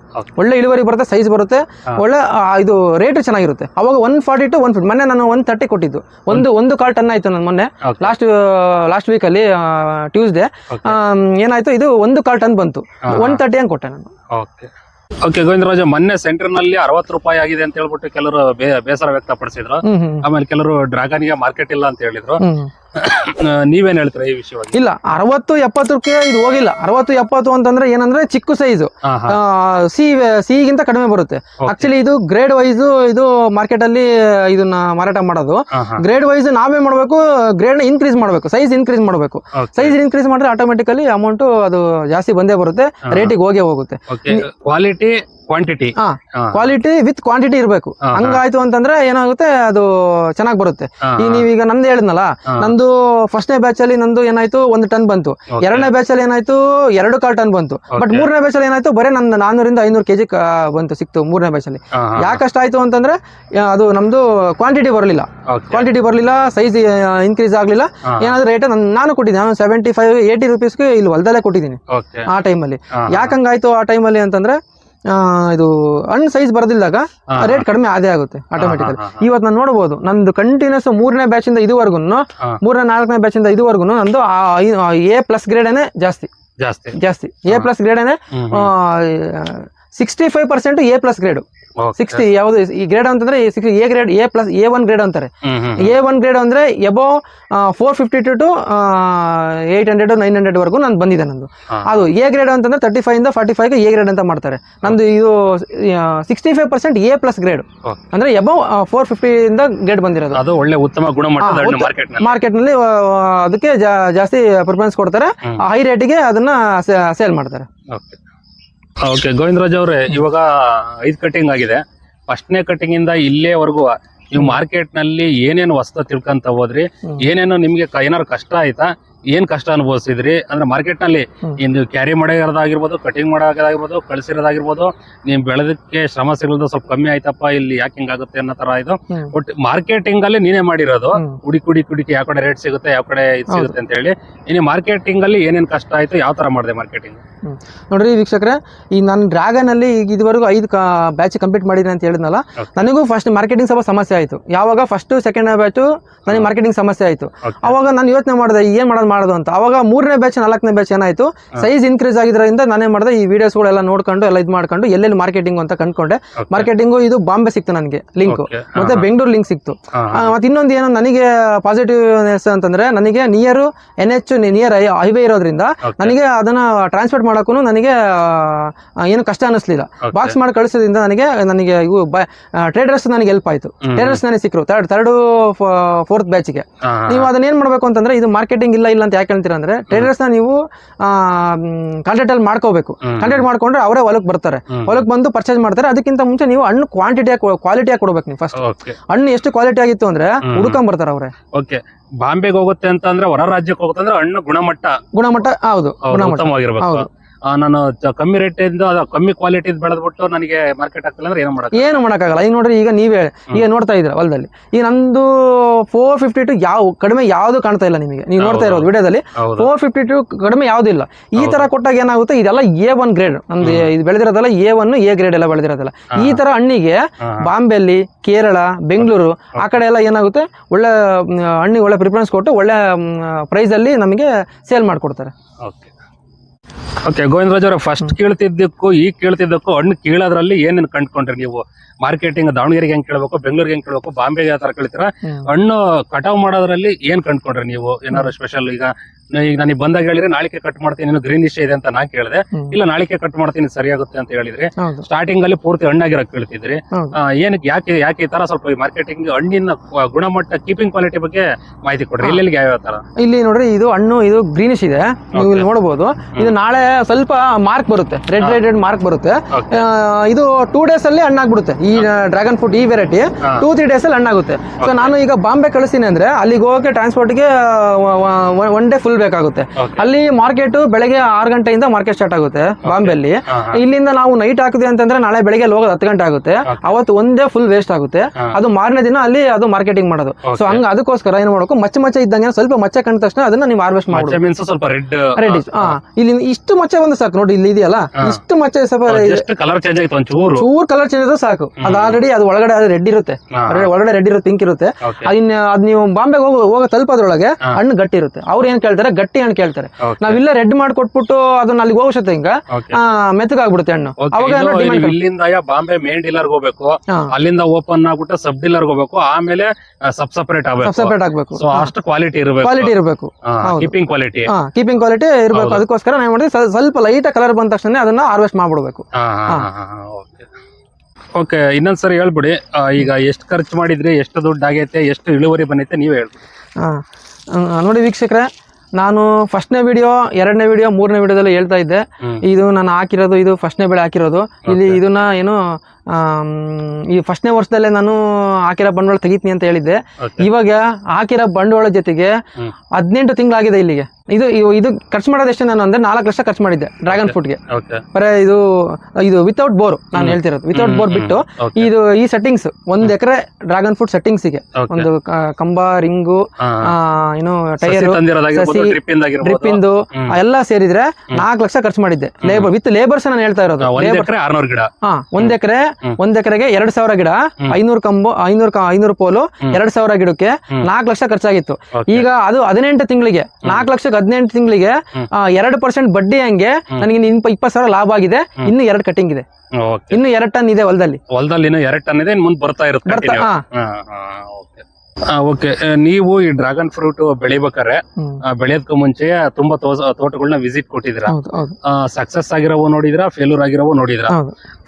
ಒಳ್ಳೆ ಇಳುವರಿ ಬರುತ್ತೆ ಸೈಜ್ ಬರುತ್ತೆ ಒಳ್ಳೆ ಇದು ರೇಟ್ ಚೆನ್ನಾಗಿರುತ್ತೆ. ಅವಾಗ one forty to one fifty ಮೊನ್ನೆ ನಾನು ಒನ್ ತರ್ಟಿ ಕೊಟ್ಟಿದ್ದು. ಒಂದು ಒಂದು ಕಾಲ್ ಟನ್ ಆಯ್ತು ನಾನು ಮೊನ್ನೆ. ಲಾಸ್ಟ್ ಲಾಸ್ಟ್ ಲಾಸ್ಟ್ ಅಲ್ಲಿ ಟ್ಯೂಸ್ಡೇ. ಏನಾಯ್ತು ಇದು ಒಂದು ಕಾಲ್ ಟನ್ ಬಂತು. ಒನ್ ತರ್ಟಿ ಹಂಗೆ ಕೊಟ್ಟೆ ನಾನು. ಓಕೆ ಓಕೆ ಗೋವಿಂದರಾಜ ಮೊನ್ನೆ ಸೆಂಟರ್ನಲ್ಲಿ ಅರವತ್ತು ರೂಪಾಯಿ ಆಗಿದೆ ಅಂತ ಹೇಳ್ಬಿಟ್ಟು ಕೆಲವರು ಬೇಸರ ವ್ಯಕ್ತಪಡಿಸಿದ್ರು. ಆಮೇಲೆ ಕೆಲವರು ಡ್ರಾಗನ್ಗೆ ಮಾರ್ಕೆಟ್ ಇಲ್ಲ ಅಂತ ಹೇಳಿದ್ರು. ನೀವೇನ್ ಹೇಳ್ತೀರಾ ಈ ವಿಷಯವಾಗಿ? ಇಲ್ಲ ಅರವತ್ತು ಎಪ್ಪತ್ತಕ್ಕೆ ಇದು ಹೋಗಿಲ್ಲ. ಅರವತ್ತು ಎಪ್ಪತ್ತು ಅಂತಂದ್ರೆ ಏನಂದ್ರೆ ಚಿಕ್ಕ ಸೈಜು ಸಿ ಸಿಗಿಂತ ಕಡಿಮೆ ಬರುತ್ತೆ. ಆಕ್ಚುಲಿ ಇದು ಗ್ರೇಡ್ ವೈಸ್ ಇದು ಮಾರ್ಕೆಟ್ ಅಲ್ಲಿ ಇದನ್ನ ಮಾರಾಟ ಮಾಡೋದು. ಗ್ರೇಡ್ ವೈಸ್ ನಾವೇ ಮಾಡಬೇಕು ಗ್ರೇಡ್ನ ಇನ್ಕ್ರೀಸ್ ಮಾಡಬೇಕು ಸೈಜ್ ಇನ್ಕ್ರೀಸ್ ಮಾಡಬೇಕು. ಸೈಜ್ ಇನ್ಕ್ರೀಸ್ ಮಾಡಿದ್ರೆ ಆಟೋಮೆಟಿಕಲಿ ಅಮೌಂಟ್ ಅದು ಜಾಸ್ತಿ ಬಂದೇ ಬರುತ್ತೆ ರೇಟಿಗೆ ಹೋಗೇ ಹೋಗುತ್ತೆ. Quality quantity quality with quantity ಇರಬೇಕು. ಹಂಗಾಯ್ತು ಅಂತಂದ್ರೆ ಏನಾಗುತ್ತೆ ಅದು ಚೆನ್ನಾಗಿ ಬರುತ್ತೆ. ಈ ನೀವೀಗ ನಂದು ಹೇಳಿದ್ನಲ್ಲ. ನಂದು ಫಸ್ಟ್ನೇ ಬ್ಯಾಚ್ ಅಲ್ಲಿ ನಂದು ಏನಾಯ್ತು ಒಂದು ಟನ್ ಬಂತು. ಎರಡನೇ ಬ್ಯಾಚ್ ಅಲ್ಲಿ ಏನಾಯ್ತು ಎರಡು ಕಾಲ್ ಟನ್ ಬಂತು. ಬಟ್ ಮೂರನೇ ಬ್ಯಾಚ್ ಅಲ್ಲಿ ಏನಾಯ್ತು ಬರೀ ನನ್ನ ನಾನೂರಿಂದ ಐನೂರು ಕೆಜಿ ಬಂತು ಸಿಕ್ತು ಮೂರನೇ ಬ್ಯಾಚ್ ಅಲ್ಲಿ. ಯಾಕಷ್ಟ ಆಯ್ತು ಅಂತಂದ್ರೆ ಅದು ನಮ್ದು ಕ್ವಾಂಟಿಟಿ ಬರಲಿಲ್ಲ. ಕ್ವಾಂಟಿಟಿ ಬರಲಿಲ್ಲ ಸೈಜ್ ಇನ್ಕ್ರೀಸ್ ಆಗಲಿಲ್ಲ. ಏನಾದ್ರೂ ರೇಟ್ ನಾನು ಕೊಟ್ಟಿದ್ದೀನಿ. ನಾನು ಸೆವೆಂಟಿ ಫೈವ್ ಏಯ್ಟಿ ರುಪೀಸ್ಗೆ ಇಲ್ಲಿ ಹೊಲದಲ್ಲೇ ಕೊಟ್ಟಿದ್ದೀನಿ. ಆ ಟೈಮಲ್ಲಿ. ಯಾಕಂಗಾಯ್ತು ಆ ಟೈಮಲ್ಲಿ ಅಂತಂದ್ರೆ ಇದು ಹಣ್ಣು ಸೈಜ್ ಬರೋದಿಲ್ದಾಗ ರೇಟ್ ಕಡಿಮೆ ಅದೇ ಆಗುತ್ತೆ ಆಟೋಮೆಟಿಕಲಿ ಇವತ್ ಇವತ್ತು ನಾನು ನೋಡಬಹುದು ನಂದು ಕಂಟಿನ್ಯೂಸ್ ಮೂರನೇ ಬ್ಯಾಚ್ ಇಂದ ಇದುವರೆಗೂ ಮೂರನೇ ನಾಲ್ಕನೇ ಬ್ಯಾಚ್ ಇಂದ ಇದುವರೆಗೂ ನಂದು ಎ ಪ್ಲಸ್ ಗ್ರೇಡೇನೆ ಜಾಸ್ತಿ. ಜಾಸ್ತಿ. ಜಾಸ್ತಿ. A plus ಗ್ರೇಡೇನೆ sixty five percent A plus grade. Sixty ಯಾವುದು ಈ ಗ್ರೇಡ್ ಅಂತಂದ್ರೆ six A grade A plus A one grade ಅಂತಾರೆ. ಎ ಒನ್ ಗ್ರೇಡ್ ಅಂದ್ರೆ above four fifty to to eight hundred nine hundred ವರೆಗೂ ನಾನು ಬಂದಿದೆ ನಂದು. ಅದು ಎ ಗ್ರೇಡ್ ಅಂತಂದ್ರೆ ತರ್ಟಿ ಫೈವ್ ಇಂದ ಫಾರ್ಟಿ ಫೈವ್ ಎ ಗ್ರೇಡ್ ಅಂತ ಮಾಡ್ತಾರೆ. ನಮ್ದು ಇದು sixty five percent A plus grade ಅಂದ್ರೆ ಎಬೋ ಫೋರ್ ಫಿಫ್ಟಿ ಇಂದ ಗ್ರೇಡ್ ಬಂದಿರೋದು. ಅದು ಒಳ್ಳೆ ಉತ್ತಮ ಗುಣಮಟ್ಟ ಮಾರ್ಕೆಟ್ನಲ್ಲಿ. ಅದಕ್ಕೆ ಜಾಸ್ತಿ ಪ್ರಿಫರೆನ್ಸ್ ಕೊಡ್ತಾರೆ. ಹೈ ರೇಟಿಗೆ ಅದನ್ನ ಸೇಲ್ ಮಾಡ್ತಾರೆ. ಓಕೆ ಗೋವಿಂದರಾಜ್ ಅವ್ರೆ ಇವಾಗ ಐದು ಕಟಿಂಗ್ ಆಗಿದೆ ಫಸ್ಟ್ನೇ ಕಟಿಂಗ್ ಇಂದ ಇಲ್ಲೇವರೆಗೂ ನೀವು ಮಾರ್ಕೆಟ್ನಲ್ಲಿ ಏನೇನು ವಸ್ತು ತಿಳ್ಕೊಂತ ಹೋದ್ರಿ. ಏನೇನು ನಿಮ್ಗೆ ಕ- ಏನಾದ್ರು ಕಷ್ಟ ಆಯ್ತಾ ಏನ್ ಕಷ್ಟ ಅನುಭವಿಸಿದ್ರಿ? ಅಂದ್ರೆ ಮಾರ್ಕೆಟ್ನಲ್ಲಿ. ಇಂದು ಕ್ಯಾರಿ ಮಾಡೋದಾಗಿರ್ಬೋದು ಕಟಿಂಗ್ ಮಾಡೋದಾಗಿರ್ಬೋದು ಕಳಿಸಿರೋದಾಗಿರ್ಬೋದು ನೀವು ಬೆಳೆದಕ್ಕೆ ಶ್ರಮ ಸಿಗೋದು ಸ್ವಲ್ಪ ಕಮ್ಮಿ ಆಯ್ತಪ್ಪ ಇಲ್ಲಿ ಯಾಕೆ ಹಿಂಗಾಗುತ್ತೆ ಅನ್ನೋ ತರ ಇದು. ಬಟ್ ಮಾರ್ಕೆಟಿಂಗ್ ಅಲ್ಲಿ ನೀನೇ ಮಾಡಿರೋದು. ಹುಡುಕಿ ಹುಡುಕಿ ಕುಡಿ ಕುಡಿಕೆ ಯಾವ ಕಡೆ ರೇಟ್ ಸಿಗುತ್ತೆ ಯಾವ ಕಡೆ ಇದು ಸಿಗುತ್ತೆ ಅಂತ ಹೇಳಿ ಇನ್ನು ಮಾರ್ಕೆಟಿಂಗ್ ಅಲ್ಲಿ ಏನೇನ್ ಕಷ್ಟ ಆಯ್ತು ಯಾವ ತರ ಮಾಡಿದೆ ಮಾರ್ಕೆಟಿಂಗ್ ನೋಡ್ರಿ ವೀಕ್ಷಕರೇ ಈ ನಾನು ಡ್ರ್ಯಾಗನ್ ಅಲ್ಲಿ ಈಗ ಇದುವರೆಗೂ ಐದು ಬ್ಯಾಚ್ ಕಂಪ್ಲೀಟ್ ಮಾಡಿದ್ದೀನಿ ಅಂತ ಹೇಳಿದ್ನಲ್ಲ ನನಗೂ ಫಸ್ಟ್ ಮಾರ್ಕೆಟಿಂಗ್ ಸ್ವಲ್ಪ ಸಮಸ್ಯೆ ಆಯ್ತು. ಯಾವಾಗ ಫಸ್ಟ್ ಸೆಕೆಂಡ್ ಬ್ಯಾಚು ನನಗೆ ಮಾರ್ಕೆಟಿಂಗ್ ಸಮಸ್ಯೆ ಆಯ್ತು. ಅವಾಗ ನಾನು ಯೋಚನೆ ಮಾಡಿದೆ ಏನ್ ಮಾಡೋದು ಮಾಡೋದು ಅಂತ. ಅವಾಗ ಮೂರನೇ ಬ್ಯಾಚ್ ನಾಲ್ಕನೇ ಬ್ಯಾಚ್ ಏನಾಯ್ತು? ಸೈಜ್ ಇನ್ಕ್ರೀಸ್ ಆಗಿದ್ರಿಂದ ನಾನೇ ಮಾಡಿದೆ ಈ ವಿಡಿಯೋಸ್ಗಳೆಲ್ಲ ನೋಡ್ಕೊಂಡು ಎಲ್ಲ ಇದು ಮಾಡ್ಕೊಂಡು ಎಲ್ಲೆಲ್ಲಿ ಮಾರ್ಕೆಟಿಂಗ್ ಅಂತ ಕಂಡ್ಕೊಂಡೆ. ಮಾರ್ಕೆಟಿಂಗು ಇದು ಬಾಂಬೆ ಸಿಕ್ತು ನನಗೆ ಲಿಂಕ್ ಮತ್ತೆ ಬೆಂಗಳೂರು ಲಿಂಕ್ ಸಿಕ್ತು. ಮತ್ತೆ ಇನ್ನೊಂದು ಏನೋ ನನಗೆ ಪಾಸಿಟಿವ್ನೆಸ್ ಅಂತಂದ್ರೆ ನನಗೆ near N H near highway ಇರೋದ್ರಿಂದ ನನಗೆ ಅದನ್ನ ಟ್ರಾನ್ಸ್ಪೋರ್ಟ್ ಮಾಡೋಕ್ಕೂ ನನಗೆ ಏನು ಕಷ್ಟ ಅನಿಸ್ಲಿಲ್ಲ. ಬಾಕ್ಸ್ ಮಾಡಿ ಕಳಿಸೋದ್ರಿಂದ ನನಗೆ ನನಗೆ ಇವು ಟ್ರೇಡರ್ಸ್ ನನಗೆ ಹೆಲ್ಪ್ ಆಯ್ತು. ಟ್ರೇಡರ್ಸ್ ನನಗೆ ಸಿಕ್ಕರು ತರ್ಡ್ ತರ್ಡ್ ಫೋರ್ತ್ ಬ್ಯಾಚ್ಗೆ ನೀವು ಅದನ್ನ ಏನ್ ಮಾಡ್ಬೇಕು ಅಂತಂದ್ರೆ ಇದು ಮಾರ್ಕೆಟಿಂಗ್ ಇಲ್ಲ ಇಲ್ಲ ಅಂತ ಯಾಕೆ ಹೇಳ್ತೀರಾ ಅಂದ್ರೆ ಟ್ರೇಡರ್ಸ್ನ ನೀವು ಕಾಂಟ್ಯಾಕ್ಟ್ ಅಲ್ಲಿ ಮಾಡ್ಕೋಬೇಕು. ಕಾಂಟ್ಯಾಕ್ಟ್ ಮಾಡ್ಕೊಂಡ್ರೆ ಅವರೇ ಹೊಲಕ್ಕೆ ಬರ್ತಾರೆ. ಹೊಲಕ್ಕೆ ಬಂದು ಪರ್ಚೇಸ್ ಮಾಡ್ತಾರೆ. ಅದಕ್ಕಿಂತ ಮುಂಚೆ ನೀವು ಹಣ್ಣು ಕ್ವಾಂಟಿಟಿ ಕ್ವಾಲಿಟಿಯಾಗಿ ಕೊಡ್ಬೇಕು ನೀವು ಫಸ್ಟ್ ಹಣ್ಣು ಎಷ್ಟು ಕ್ವಾಲಿಟಿ ಆಗಿತ್ತು ಅಂದ್ರೆ ಹುಡುಕೊಂಡ್ ಬರ್ತಾರೆ ಅವ್ರೆ. ಓಕೆ ಬಾಂಬೆಗೆ ಹೋಗುತ್ತೆ ಅಂತ ಅಂದ್ರೆ ಹೊರ ರಾಜ್ಯಕ್ಕೆ ಹೋಗುತ್ತೆ ಅಂದ್ರೆ ಹಣ್ಣು ಗುಣಮಟ್ಟ. ಗುಣಮಟ್ಟ ಹೌದು. ಗುಣಮಟ್ಟ. ನಾನು ಕಮ್ಮಿ ರೇಟ್ ಇಂದ ಕಮ್ಮಿ ಕ್ವಾಲಿಟಿ ಬೆಳೆದ್ಬಿಟ್ಟು ನನಗೆ ಮಾರ್ಕೆಟ್ ಆಗ್ತಿಲ್ಲ ಅಂದ್ರೆ ಏನು ಮಾಡಕ್ ಏನು ಮಾಡೋಕ್ಕಾಗಲ್ಲ. ಈಗ ನೋಡ್ರಿ ಈಗ ನೀವೇ ಈಗ ನೋಡ್ತಾ ಇದ್ರ ಹೊಲದಲ್ಲಿ? ಈಗ ನಂದು ಫೋರ್ ಫಿಫ್ಟಿ ಟು ಯಾವ ಕಡಿಮೆ ಯಾವ್ದು ಕಾಣ್ತಾ ಇಲ್ಲ ನಿಮಗೆ. ನೀವು ನೋಡ್ತಾ ಇರೋದು ವಿಡಿಯೋದಲ್ಲಿ. ಫೋರ್ ಫಿಫ್ಟಿ ಟು ಕಡಿಮೆ ಯಾವ್ದು ಇಲ್ಲ. ಈ ತರ ಕೊಟ್ಟಾಗ ಏನಾಗುತ್ತೆ ಇದೆಲ್ಲ ಎ ಒನ್ ಗ್ರೇಡ್ ನಮ್ದು ಇದು ಬೆಳೆದಿರೋದಲ್ಲ ಎ ಒನ್ ಎ ಗ್ರೇಡ್ ಎಲ್ಲ ಬೆಳೆದಿರೋದಲ್ಲ. ಈ ತರ ಹಣ್ಣಿಗೆ ಬಾಂಬೆಲ್ಲಿ ಕೇರಳ ಬೆಂಗಳೂರು ಆ ಕಡೆ ಎಲ್ಲ ಏನಾಗುತ್ತೆ ಒಳ್ಳೆ ಹಣ್ಣಿಗೆ ಒಳ್ಳೆ ಪ್ರಿಫರೆನ್ಸ್ ಕೊಟ್ಟು ಒಳ್ಳೆ ಪ್ರೈಸ್ ಅಲ್ಲಿ ನಮಗೆ ಸೇಲ್ ಮಾಡ್ಕೊಡ್ತಾರೆ. ಓಕೆ. ಓಕೆ ಗೋವಿಂದರಾಜ್ ಅವರ ಫಸ್ಟ್ ಕೇಳ್ತಿದ್ದಕ್ಕೂ ಈ ಕೇಳ್ತಿದ್ದಕ್ಕೂ ಹಣ್ಣು ಕೇಳೋದ್ರಲ್ಲಿ ಏನೇನು ಕಂಡ್ಕೊಂಡ್ರಿ ನೀವು? ಮಾರ್ಕೆಟಿಂಗ್ ದಾವಣಗೆರೆಗೆ ಹೆಂಗ್ ಕೇಳಬೇಕು ಬೆಂಗಳೂರಿಗೆ ಹೆಂಗ್ ಕೇಳಬೇಕು ಬಾಂಬೆಗೆ ಯಾವ ತರ ಕೇಳ್ತೀರಾ? ಹಣ್ಣು ಕಟಾವ್ ಮಾಡೋದ್ರಲ್ಲಿ ಏನ್ ಕಂಡ್ಕೊಂಡ್ರಿ ನೀವು? ಏನಾದ್ರು ಸ್ಪೆಷಲ್ ಈಗ ಈಗ ನನಗೆ ಬಂದಾಗ ಹೇಳಿದ್ರೆ ನಾಳಿಕೆ ಕಟ್ ಮಾಡ್ತೀನಿ ಇನ್ನು ಗ್ರೀನ್ ಇಷ್ಟ ಇದೆ ಅಂತ ನಾ ಕೇಳಿದೆ. ಇಲ್ಲ ನಾಳಿಕೆ ಕಟ್ ಮಾಡ್ತೀನಿ ಸರಿಯಾಗುತ್ತೆ ಅಂತ ಹೇಳಿದ್ರೆ ಸ್ಟಾರ್ಟಿಂಗ್ ಅಲ್ಲಿ ಪೂರ್ತಿ ಹಣ್ಣಾಗಿರೋ ಕೇಳ್ತಿದ್ರಿ. ಏನಕ್ಕೆ ಯಾಕೆ ಯಾಕೆ ಈ ತರ ಸ್ವಲ್ಪ ಮಾರ್ಕೆಟಿಂಗ್ ಹಣ್ಣಿನ ಗುಣಮಟ್ಟ ಕೀಪಿಂಗ್ ಕ್ವಾಲಿಟಿ ಬಗ್ಗೆ ಮಾಹಿತಿ ಕೊಡ್ರಿ. ಇಲ್ಲಿ ಯಾವ ತರ? ಇಲ್ಲಿ ನೋಡ್ರಿ ಇದು ಹಣ್ಣು ಇದು ಗ್ರೀನಿಶ್ ಇದೆ. ನೀವು ಇಲ್ಲಿ ನೋಡಬಹುದು ಇದು ನಾಳೆ ಸ್ವಲ್ಪ ಮಾರ್ಕ್ ಬರುತ್ತೆ. ರೆಡ್ ರೆಡ್ ರೆಡ್ ಮಾರ್ಕ್ ಬರುತ್ತೆ. ಇದು ಟೂ ಡೇಸ್ ಅಲ್ಲಿ ಹಣ್ಣಾಗ್ಬಿಡುತ್ತೆ. ಈ ಡ್ರ್ಯಾಗನ್ ಫ್ರೂಟ್ ಈ ವೆರೈಟಿ. ಟೂ ತ್ರೀ ಡೇಸ್ ಅಲ್ಲಿ ಹಣ್ಣಾಗುತ್ತೆ. ಸೊ ನಾನು ಈಗ ಬಾಂಬೆ ಕಳಿಸ್ತೀನಿ ಅಂದ್ರೆ ಅಲ್ಲಿಗೆ ಹೋಗಕ್ಕೆ ಟ್ರಾನ್ಸ್ಪೋರ್ಟ್ಗೆ ಒನ್ ಡೇ ಫುಲ್ ಬೇಕಾಗುತ್ತೆ Okay. ಅಲ್ಲಿ ಮಾರ್ಕೆಟ್ ಬೆಳಗ್ಗೆ ಆರು ಗಂಟೆಯಿಂದ ಮಾರ್ಕೆಟ್ ಸ್ಟಾರ್ಟ್ ಆಗುತ್ತೆ ಬಾಂಬೆಲ್ಲಿ. ಇಲ್ಲಿಂದ ನಾವು ನೈಟ್ ಹಾಕಿದ್ವಿ ಅಂತಂದ್ರೆ ನಾಳೆ ಬೆಳಗ್ಗೆ ಹೋಗೋದು ಹತ್ತು ಗಂಟೆ ಆಗುತ್ತೆ. ಅವತ್ತು ಒಂದೇ ಫುಲ್ ವೇಸ್ಟ್ ಆಗುತ್ತೆ. ಅದು ಮಾರನೇ ದಿನ ಅಲ್ಲಿ ಅದು ಮಾರ್ಕೆಟಿಂಗ್ ಮಾಡೋದು. ಸೊ. ಹಂಗ ಅದಕ್ಕೋಸ್ಕರ ಏನ್ ಮಾಡಬೇಕು? ಮಚ್ಚ ಮಚ್ಚ ಇದ್ದಂಗೆ ಸ್ವಲ್ಪ ಮಚ್ಚ ಕಂಡ ತಕ್ಷಣ ಅದನ್ನ ನೀವು ಹಾರ್ವೆಸ್ಟ್ ಮಾಡಿ ಸ್ವಲ್ಪ ರೆಡ್ ರೆಡಿ ಇಲ್ಲಿ ಇಷ್ಟು ಮಚ್ಚ ಒಂದು ಸಾಕು. ನೋಡಿ ಇಲ್ಲಿ ಇದೆಯಲ್ಲ? ಇಷ್ಟು ಮಚ್ಚೆ ಸ್ವಲ್ಪ ಕಲರ್ ಚೇಂಜ್ ಆಯ್ತು ಚೂರ್ ಕಲರ್ ಚೇಂಜ್ ಆದ್ರೆ ಸಾಕು. ಅದು ಆಲ್ರೆಡಿ ಅದು ಒಳಗಡೆ ರೆಡ್ ಇರುತ್ತೆ. ಒಳಗಡೆ ರೆಡ್ ಇರುತ್ತೆ ಪಿಂಕ್ ಇರುತ್ತೆ. ಅದಿನ್ನ ಅದ್ ನೀವು ಬಾಂಬೆಗೆ ಹೋಗೋ ಹೋಗೋ ತಲುಪೋದ್ರೊಳಗೆ. ಹಣ್ಣು ಗಟ್ಟಿ ಇರುತ್ತೆ. ಅವ್ರು ಏನ್ ಕೇಳ್ತಾರೆ? ಗಟ್ಟಿ ಹಣ್ಣು ಕೇಳ್ತಾರೆ. ನಾವಿಲ್ಲ ರೆಡ್ ಮಾಡಿ ಕೊಟ್ಬಿಟ್ಟು ಅದನ್ನ ಅಲ್ಲಿಗೆ ಹೋಗುತ್ತೆ ಹಿಂಗ. ಮೆತ್ತಗಾಗ್ಬಿಡುತ್ತೆ ಹಣ್ಣು. ಅವಾಗ ಇಲ್ಲಿಂದ ಬಾಂಬೆ ಮೇನ್ ಡೀಲರ್ ಹೋಗ್ಬೇಕು. ಅಲ್ಲಿಂದ ಓಪನ್ ಆಗ್ಬಿಟ್ಟು ಸಬ್ ಡೀಲರ್ ಹೋಗ್ಬೇಕು. ಆಮೇಲೆ ಸಬ್ ಸಪರೇಟ್ ಆಗ್ಬೇಕು. ಸಪರೇಟ್ ಆಗ್ಬೇಕು. ಸೊ ಅಷ್ಟು ಕ್ವಾಲಿಟಿ ಇರಬೇಕು. ಕ್ವಾಲಿಟಿ ಇರಬೇಕು. ಕೀಪಿಂಗ್ ಕ್ವಾಲಿಟಿ ಕೀಪಿಂಗ್ ಕ್ವಾಲಿಟಿ ಇರಬೇಕು. ಅದಕ್ಕೋಸ್ಕರ ನಾವು ಮಾಡಿದ್ರೆ ಸ್ವಲ್ಪ ಲೈಟ್ ಕಲರ್ ಬಂದ ತಕ್ಷಣ ಅದನ್ನ ಹಾರ್ವೆಸ್ಟ್ ಮಾಡ್ಬಿಡ್ಬೇಕು. ಓಕೆ ಇನ್ನೊಂದ್ಸರಿ ಹೇಳ್ಬಿಡಿ. ಈಗ ಎಷ್ಟು ಖರ್ಚು ಮಾಡಿದ್ರಿ ಎಷ್ಟು ದುಡ್ಡು ಆಗೈತೆ ಎಷ್ಟು ಇಳುವರಿ ಬಂದೈತೆ ನೀವೇ ಹೇಳ್ಬಿಡಿ. ಹಾ. ನೋಡಿ ವೀಕ್ಷಕರೇ ನಾನು ಫಸ್ಟ್ನೇ ವಿಡಿಯೋ ಎರಡನೇ ವಿಡಿಯೋ ಮೂರನೇ ವಿಡಿಯೋದಲ್ಲಿ ಹೇಳ್ತಾ ಇದ್ದೆ. ಇದು ನಾನು ಹಾಕಿರೋದು ಇದು ಫಸ್ಟ್ನೇ ಬೆಳೆ ಹಾಕಿರೋದು. ಇಲ್ಲಿ ಇದನ್ನ ಏನು ಈ ಫಸ್ಟ್ನೇ ವರ್ಷದಲ್ಲೇ ನಾನು ಹಾಕಿರೋ ಬಂಡವಾಳ ತೆಗಿತೀನಿ ಅಂತ ಹೇಳಿದ್ದೆ. ಇವಾಗ ಹಾಕಿರೋ ಬಂಡವಾಳ ಜೊತೆಗೆ. ಹದಿನೆಂಟು ತಿಂಗಳಾಗಿದೆ ಇಲ್ಲಿಗೆ. ಇದು ಇದು ಖರ್ಚು ಮಾಡೋದು ಎಷ್ಟು ನಾನು ಅಂದ್ರೆ ನಾಲ್ಕು ಲಕ್ಷ ಖರ್ಚು ಮಾಡಿದ್ದೆ ಡ್ರಾಗನ್ ಫ್ರೂಟ್ಗೆ. ಬರೀ ಇದು ಇದು ವಿತೌಟ್ ಬೋರ್ ನಾನು ಹೇಳ್ತಿರೋದು. ವಿತೌಟ್ ಬೋರ್ ಬಿಟ್ಟು ಇದು ಈ ಸೆಟ್ಟಿಂಗ್ಸ್ ಒಂದ್ ಎಕರೆ ಡ್ರ್ಯಾಗನ್ ಫ್ರೂಟ್ ಸೆಟ್ಟಿಂಗ್ಸ್ಗೆ ಒಂದು ಕಂಬ ರಿಂಗು ಏನು ಟೈರ್ ಸಸಿ, ಡ್ರಿಪ್ ಇಂದು. ಎಲ್ಲ ಸೇರಿದ್ರೆ ನಾಲ್ಕು ಲಕ್ಷ ಖರ್ಚು ಮಾಡಿದ್ದೆ. ಲೇಬರ್ ವಿತ್ ಲೇಬರ್ಸ್ ನಾನು ಹೇಳ್ತಾ ಇರೋದು. ಹಾ ಒಂದ್ ಎಕರೆ. ಒಂದ್ ಎಕರೆಗೆ ಎರಡ್ ಸಾವಿರ ಗಿಡ ಐನೂರು ಕಂಬು ಐನೂರು ಐನೂರು ಪೋಲು ಎರಡ್ ಸಾವಿರ ಗಿಡಕ್ಕೆ. ನಾಲ್ಕು ಲಕ್ಷ ಖರ್ಚಾಗಿತ್ತು. ಈಗ ಅದು ಹದಿನೆಂಟು ತಿಂಗಳಿಗೆ ನಾಲ್ಕು ಲಕ್ಷಕ್ಕೆ ಹದಿನೆಂಟು ತಿಂಗಳಿಗೆ. ಎರಡು ಪರ್ಸೆಂಟ್ ಬಡ್ಡಿ ಹಂಗೆ ನನಗೆ ಇಪ್ಪತ್ತು ಸಾವಿರ ಲಾಭ ಆಗಿದೆ. ಇನ್ನು ಎರಡು ಕಟಿಂಗ್ ಇದೆ. ಇನ್ನು ಎರಡು ಟನ್ ಇದೆ ಹೊಲದಲ್ಲಿ. ಹೊಲದಲ್ಲಿ ಇನ್ನು ಎರಡು ಟನ್ ಇದೆ ಇನ್ನು ಮುಂದೆ ಬರ್ತಾ ಇರುತ್ತೆ ಓಕೆ ನೀವು ಈ ಡ್ರಾಗನ್ ಫ್ರೂಟ್ ಬೆಳಿಬೇಕಾರೆ ಬೆಳೆಯೋದಕ್ಕೂ ಮುಂಚೆ ತುಂಬಾ ತೋಟಗಳನ್ನ ವಿಸಿಟ್ ಕೊಟ್ಟಿದ್ರ ಸಕ್ಸಸ್ ಆಗಿರವು ನೋಡಿದ್ರ ಫೇಲ್ಯೂರ್ ಆಗಿರೋವ ನೋಡಿದ್ರ